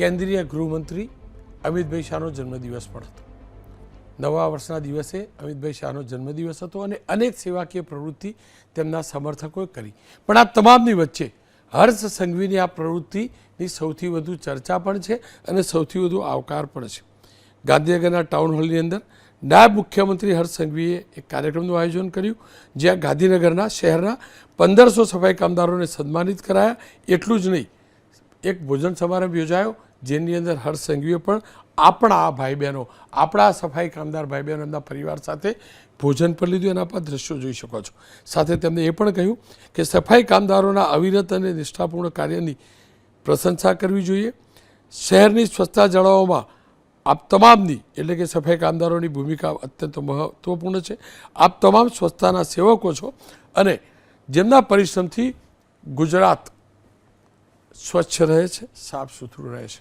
કેન્દ્રીય ગૃહમંત્રી અમિતભાઈ શાહનો જન્મદિવસ પણ હતો. નવા વર્ષના દિવસે અમિતભાઈ શાહનો જન્મદિવસ હતો અને અનેક સેવાકીય પ્રવૃત્તિ તેમના સમર્થકોએ કરી. પણ આ તમામની વચ્ચે હર્ષ સંઘવીની આ પ્રવૃત્તિની સૌથી વધુ ચર્ચા પણ છે અને સૌથી વધુ આવકાર પણ છે. ગાંધીનગરના ટાઉન હોલની અંદર નાયબ મુખ્યમંત્રી હર્ષ સંઘવીએ એક કાર્યક્રમનું આયોજન કર્યું, જ્યાં ગાંધીનગરના શહેરના પંદરસો સફાઈ કામદારોને સન્માનિત કરાયા. એટલું જ નહીં, એક ભોજન સમારંભ યોજાયો જેની અંદર હર્ષ સંઘવીએ પણ આપણા આ ભાઈ બહેનો આપણા સફાઈ કામદાર ભાઈ બહેનો એમના પરિવાર સાથે ભોજન પર લીધું, એના પર દ્રશ્યો જોઈ શકો છો. સાથે તેમણે એ પણ કહ્યું કે સફાઈ કામદારોના અવિરત અને નિષ્ઠાપૂર્ણ કાર્યની પ્રશંસા કરવી જોઈએ. શહેરની સ્વચ્છતા જાળવવામાં આપ તમામની, એટલે કે સફાઈ કામદારોની ભૂમિકા અત્યંત મહત્વપૂર્ણ છે. આપ તમામ સ્વચ્છતાના સેવકો છો અને જેમના પરિશ્રમથી ગુજરાત સ્વચ્છ રહે છે, સાફ સુથરું રહે છે.